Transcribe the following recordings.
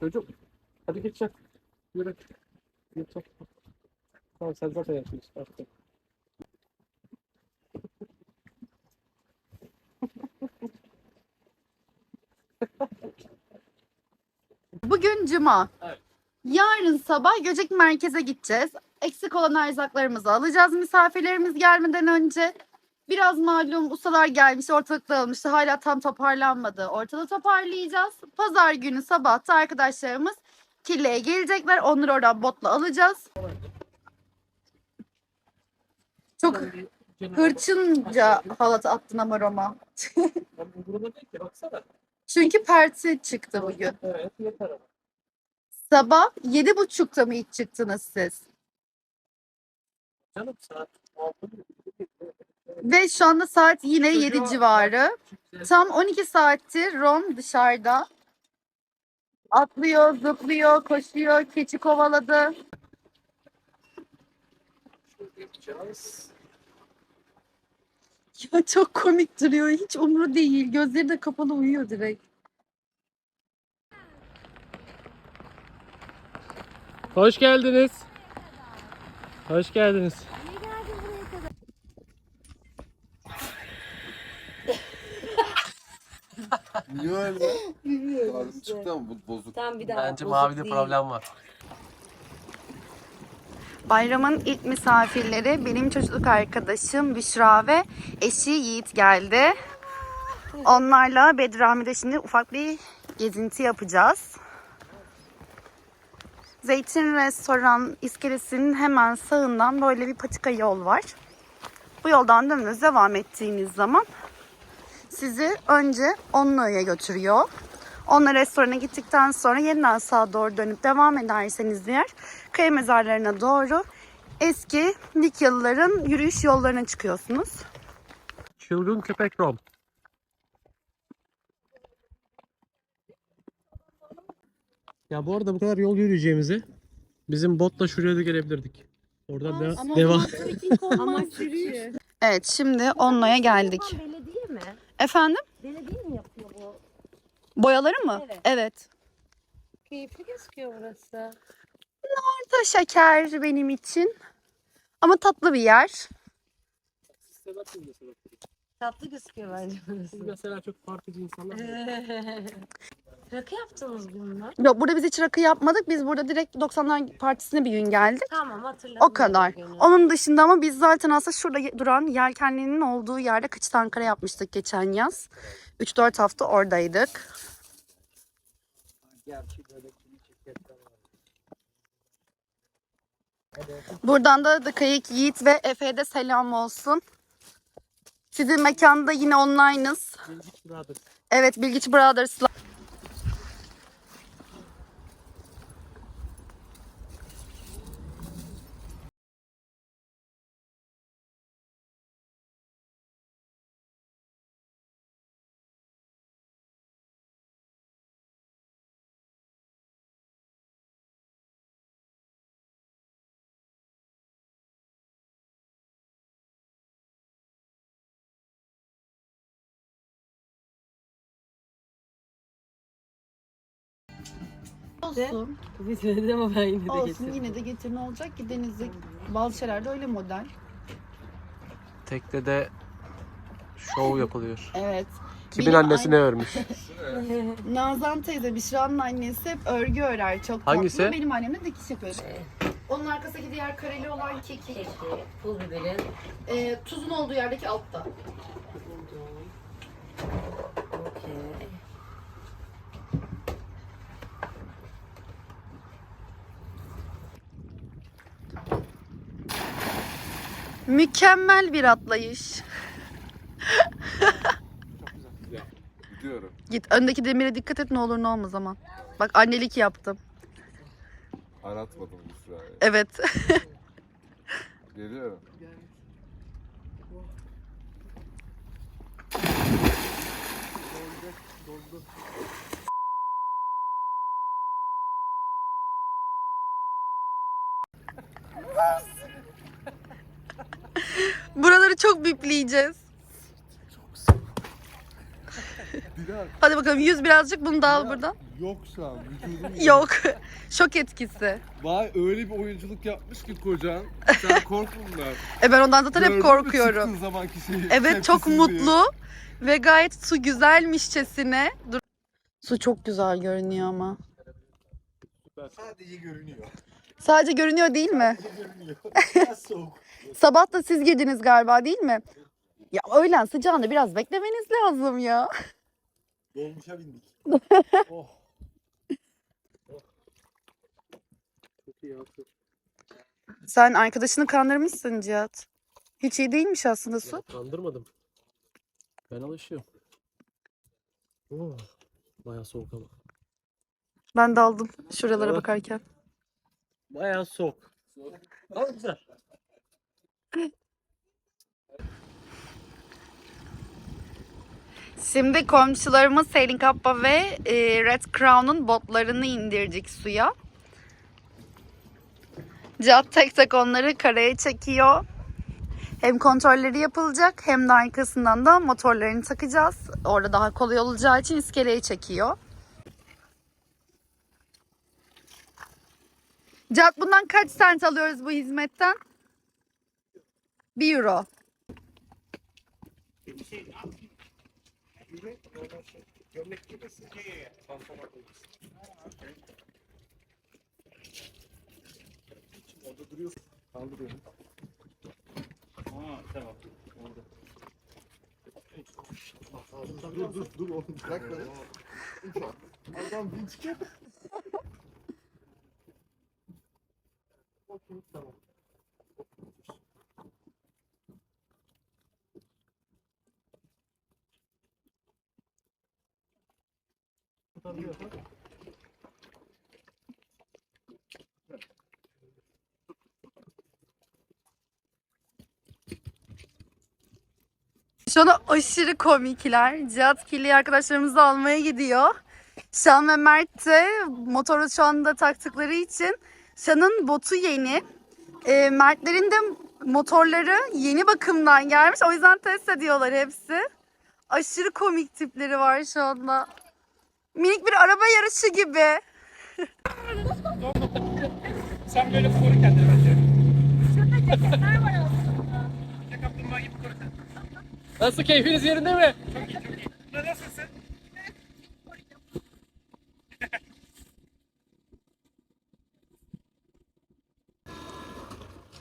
Çocuk. Hadi geç yat. Yürü. Geç yat. Tamam sen zaten yatıyorsun artık. Bugün cuma. Evet. Yarın sabah Göcek Merkez'e gideceğiz. Eksik olan erzaklarımızı alacağız misafirlerimiz gelmeden önce. Biraz malum ustalar gelmiş, ortalık dağılmıştı. Hala tam toparlanmadı. Ortalığı toparlayacağız. Pazar günü sabahta arkadaşlarımız Kirli'ye gelecekler. Onları oradan botla alacağız. Çok hırçınca halat attın ama Roma. Çünkü perti çıktı bugün. Evet yeter ama. Sabah yedi buçukta mı ilk çıktınız siz? Ve şu anda saat yine 7 Çocuğa- civarı. Tam 12 saattir Ron dışarıda. Atlıyor, zıplıyor, koşuyor, keçi kovaladı. Ya çok komik duruyor. Hiç umru değil. Gözleri de kapalı uyuyor direkt. Hoş geldiniz. Hoş geldiniz. Niye öyle? Çıktı ama bu bozuk. Tam bir daha. Bence bozuk mavide değil. problem var. Bayramın ilk misafirleri benim çocukluk arkadaşım Büşra ve eşi Yiğit geldi. Onlarla Bedrami'de şimdi ufak bir gezinti yapacağız. Zeytin Restoran iskelesinin hemen sağından böyle bir patika yol var. Bu yoldan dümdüz devam ettiğiniz zaman sizi önce Onlu'ya götürüyor. Onunla restorana gittikten sonra yeniden sağa doğru dönüp devam ederseniz diğer kaya mezarlarına doğru eski Likyalıların yürüyüş yollarına çıkıyorsunuz. Çılgın köpek Rom. Ya bu arada bu kadar yol yürüyeceğimizi bizim botla şuraya da gelebilirdik. Oradan de- devam. Ama yürüyüş. Evet şimdi Onlu'ya geldik. Belediye mi? Efendim? Belediye? Boyaları mı? Evet. Evet. Keyifli gözüküyor burası. Da şeker benim için. Ama tatlı bir yer. Tatlı gözüküyor bence burası. mesela çok partici insanlar. Rakı yaptınız bununla. Yok burada biz hiç rakı yapmadık. Biz burada direkt 90'lar partisine bir gün geldik. Tamam hatırladım. O kadar. günü. Onun dışında ama biz zaten aslında şurada duran yelkenlinin olduğu yerde Kıçıt Ankara yapmıştık geçen yaz. 3-4 hafta oradaydık. Buradan da The Kayık Yiğit ve Efe'ye de selam olsun. Sizin mekanda yine online'ız. Evet Bilgiç Brothers'la. Olsun. Bitmedi ama ben yine de Olsun getirdim. yine de getir ne olacak ki denizde bazı şeylerde öyle model. Teknede şov yapılıyor. Evet. Kimin Benim annesine örmüş? Nazan teyze Büşra'nın annesi hep örgü örer çok Hangisi? tatlı. Benim annem de dikiş yapıyor. Onun arkasındaki diğer kareli olan kekik. Keki, pul biberin. Ee, tuzun olduğu yerdeki altta. Okey. Mükemmel bir atlayış. Gidiyorum. Git öndeki demire dikkat et ne olur ne olmaz ama. Bak annelik yaptım. Aratmadım Büşra'yı. Evet. Geliyorum. Buraları çok bipleyeceğiz. Daha Hadi bakalım yüz birazcık bunu da al buradan. Yok şu an. Vücudum Yok. Şok etkisi. Vay öyle bir oyunculuk yapmış ki kocan. Sen kork bundan. E ben ondan zaten hep Gördün mü korkuyorum. çıktığın zamanki şeyi, Evet çok tepkisini? mutlu ve gayet su güzelmişçesine. Dur. Su çok güzel görünüyor ama. Sadece görünüyor. Sadece görünüyor değil mi? Görünüyor. Biraz soğuk. Sabah da siz girdiniz galiba değil mi? Ya öğlen sıcağında biraz beklemeniz lazım ya. Dolmuşa bindik. oh. Çok iyi ya. su. Sen arkadaşını kandırmışsın Cihat. Hiç iyi değilmiş aslında su. Ya, Kandırmadım. Ben alışıyorum. Oh, bayağı soğuk ama. Ben daldım şuralara bakarken. Bayağı soğuk. Ama güzel. Şimdi komşularımız Sailing Kappa ve e, Red Crown'un botlarını indirdik suya. Cihat tek tek onları karaya çekiyor. Hem kontrolleri yapılacak hem de arkasından da motorlarını takacağız. Orada daha kolay olacağı için iskeleye çekiyor. Cihat bundan kaç sent alıyoruz bu hizmetten? 1 euro. Dur dur dur oğlum bırak beni. Adam vinç yap. Şu an aşırı komikler. Cihat Kirli arkadaşlarımızı almaya gidiyor. Şan ve Mert de motoru şu anda taktıkları için Şan'ın botu yeni. E, Mertlerin de motorları yeni bakımdan gelmiş. O yüzden test ediyorlar hepsi. Aşırı komik tipleri var şu anda. Minik bir araba yarışı gibi. Sen böyle koru kendini bence. Şurada ceketler var aslında. Nasıl keyfiniz yerinde mi? Çok iyi çok iyi. Nasılsın?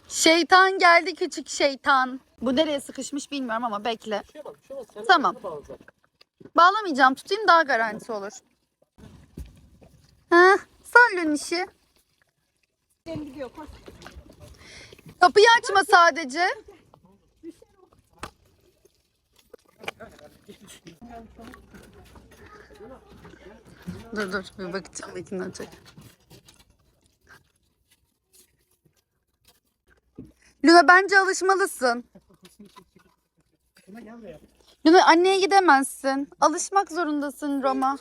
Şeytan geldi küçük şeytan. Bu nereye sıkışmış bilmiyorum ama bekle. Bir şey bak, bir şey. Sen Tamam. de bağla. Bağlamayacağım. Tutayım daha garanti olur. Ha, sallın işi. Kapıyı açma sadece. Dur dur bir bakacağım ikinden çek. Luna bence alışmalısın. Luna anneye gidemezsin. Alışmak zorundasın Roma.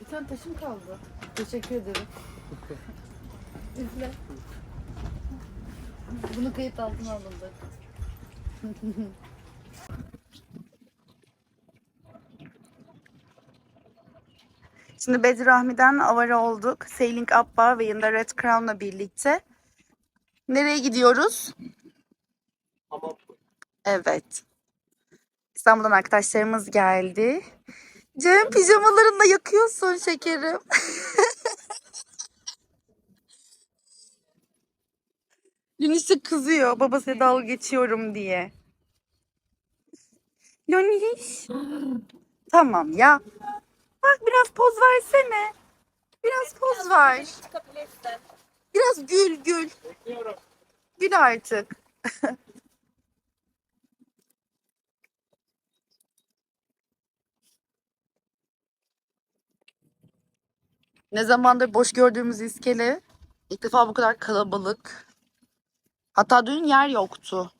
Bir tane taşım kaldı. Teşekkür ederim. Üfle. Bunu kayıt altına alındı. Şimdi Bedirahmi'den avara olduk. Sailing Abba ve yanında Red Crown'la birlikte. Nereye gidiyoruz? Evet. İstanbul'dan arkadaşlarımız geldi. Cem pijamalarınla yakıyorsun şekerim. Yunus'a kızıyor babasına dalga geçiyorum diye. Lonis. tamam ya. Bak biraz poz versene. Biraz poz ver. Biraz gül gül. Gül artık. Ne zamandır boş gördüğümüz iskele ilk defa bu kadar kalabalık. Hatta dün yer yoktu.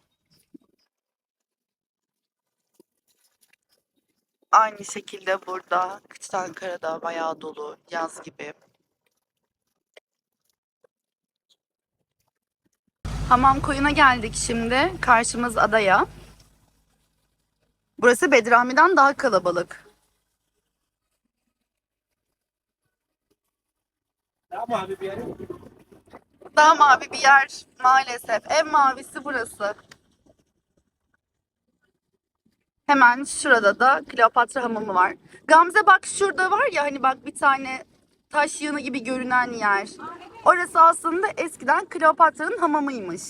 Aynı şekilde burada Küçük Ankara'da bayağı dolu yaz gibi. Hamam koyuna geldik şimdi. Karşımız adaya. Burası Bedrami'den daha kalabalık. Tamam abi bir yere. Daha mavi bir yer maalesef. En mavisi burası. Hemen şurada da Kleopatra hamamı var. Gamze bak şurada var ya hani bak bir tane taş yığını gibi görünen yer. Orası aslında eskiden Kleopatra'nın hamamıymış.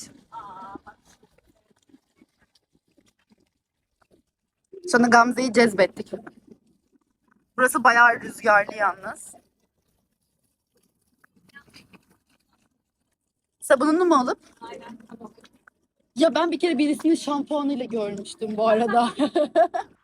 Sonra Gamze'yi cezbettik. Burası bayağı rüzgarlı yalnız. Sabununu mu alıp? Ya ben bir kere birisini şampuanıyla görmüştüm bu arada.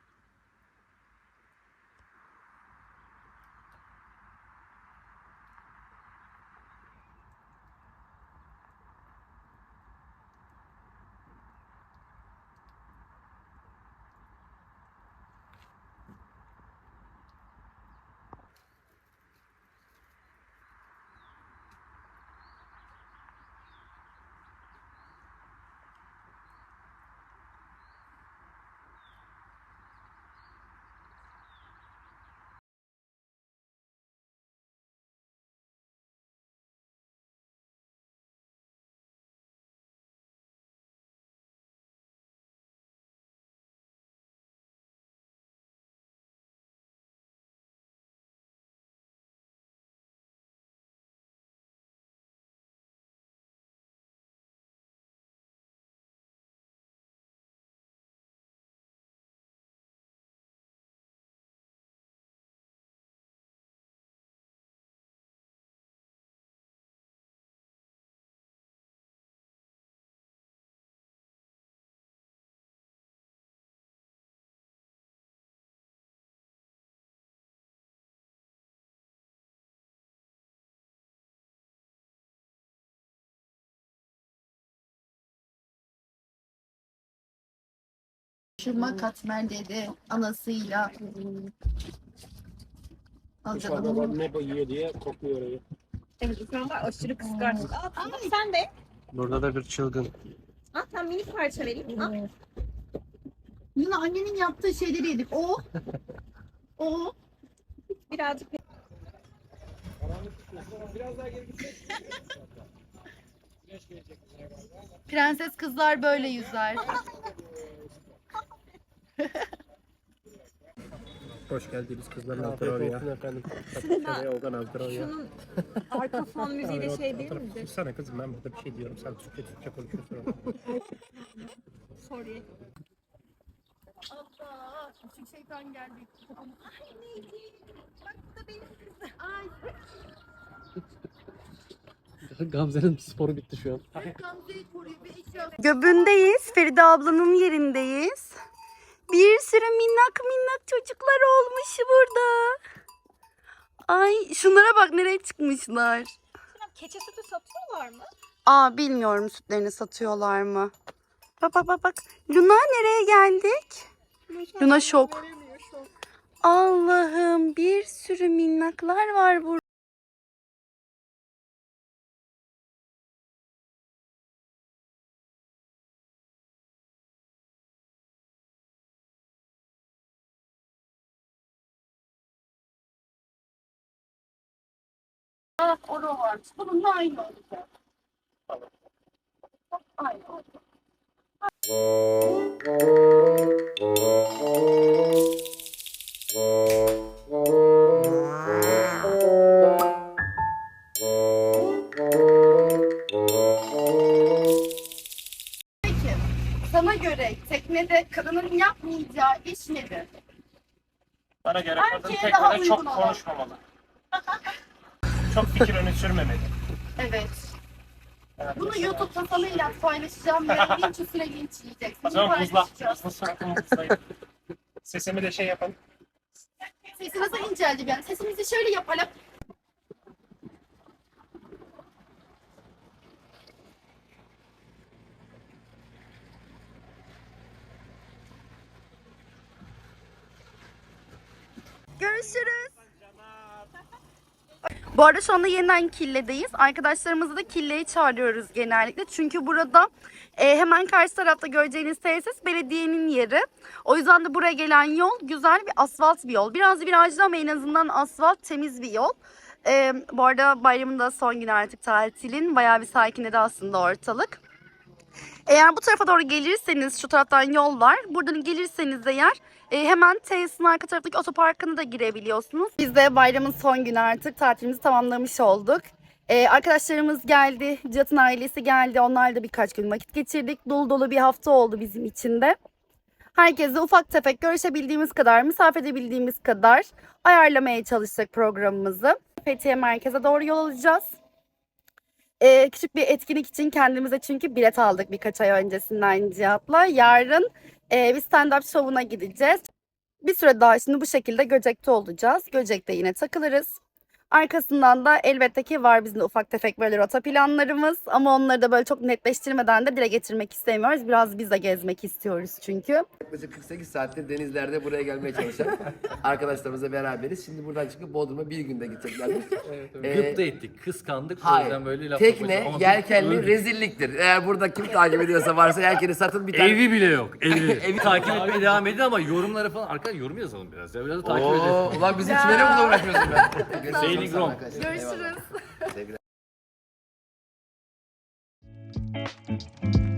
Şurma katmer dedi anasıyla. Al canım. ne yiyor diye kokluyor orayı. Evet insanlar aşırı kıskanç. Aa, tamam sen de. Burada da bir çılgın. Al sen minik parça vereyim. Al. Yine annenin yaptığı şeyleri yedik. O. O. Birazcık Prenses kızlar böyle yüzer. Hoş geldiniz kızların Azdıroya. efendim. Şuraya Ogan Azdıroya. şunun arka fon müziği de şey değil midir? Sana kızım ben burada bir şey diyorum. Sen Türkçe Türkçe konuşuyorsun. Sorry. Allah. Küçük şeytan geldi. Ay neydi? Bak bu da benim kızım. Ay. Gamze'nin sporu bitti şu an. Göbündeyiz. Feride ablanın yerindeyiz. Bir sürü minnak minnak çocuklar olmuş burada. Ay şunlara bak nereye çıkmışlar. Keçi sütü satıyorlar mı? Aa bilmiyorum sütlerini satıyorlar mı? Bak bak bak bak. Luna nereye geldik? Luna şok. Allah'ım bir sürü minnaklar var burada. Ah, oru varmış. Bununla aynı olacak. Aynı olacak. Peki, sana göre teknede kadının yapmayacağı iş nedir? Bana göre kadın Erkeğe daha teknede çok olan. konuşmamalı. çok fikir öne sürmemeli. Evet. Bunu mesela- YouTube kanalıyla paylaşacağım. Yarın linç üstüne linç yiyeceksin. O zaman buzla. paylaşacağız. Buzla suratımı buzlayın. Sesimi de şey yapın. Sesi nasıl inceldi yani? Sesimizi şöyle yapalım. Görüşürüz. Bu arada şu anda yeniden Kille'deyiz. Arkadaşlarımızı da Kille'ye çağırıyoruz genellikle. Çünkü burada e, hemen karşı tarafta göreceğiniz tesis belediyenin yeri. O yüzden de buraya gelen yol güzel bir asfalt bir yol. Biraz virajlı ama en azından asfalt temiz bir yol. E, bu arada bayramın da son günü artık tatilin. Bayağı bir sakinledi aslında ortalık. Eğer bu tarafa doğru gelirseniz şu taraftan yol var. Buradan gelirseniz eğer e, hemen tesisin arka taraftaki otoparkına da girebiliyorsunuz. Biz de bayramın son günü artık tatilimizi tamamlamış olduk. E, arkadaşlarımız geldi, Cihat'ın ailesi geldi. Onlarla da birkaç gün vakit geçirdik. Dolu dolu bir hafta oldu bizim için de. Herkesle ufak tefek görüşebildiğimiz kadar, misafir edebildiğimiz kadar ayarlamaya çalıştık programımızı. Fethiye merkeze doğru yol alacağız. Ee, küçük bir etkinlik için kendimize çünkü bilet aldık birkaç ay öncesinden Cihat'la. Yarın e, bir stand-up şovuna gideceğiz. Bir süre daha şimdi bu şekilde Göcek'te olacağız. Göcek'te yine takılırız. Arkasından da elbette ki var bizim de ufak tefek böyle rota planlarımız. Ama onları da böyle çok netleştirmeden de dile getirmek istemiyoruz. Biraz biz de gezmek istiyoruz çünkü. Yaklaşık 48 saattir denizlerde buraya gelmeye çalışan arkadaşlarımızla beraberiz. Şimdi buradan çıkıp Bodrum'a bir günde gideceklermiş. Ee, Gıpta ettik, kıskandık. O Hayır. yüzden böyle laf Tekne. Ama yelkenli rezilliktir. Eğer burada kim takip ediyorsa varsa yelkeni satın bir tane. Evi bile yok. Evi. Evi- takip etmeye devam edin ama yorumları falan. Arkadaşlar yorum yazalım biraz ya. Biraz da takip edelim. Ulan bizim çimene mi uğraşıyorsun ben? Wrong. Arkadaşlar, Görüşürüz. Sevgiler.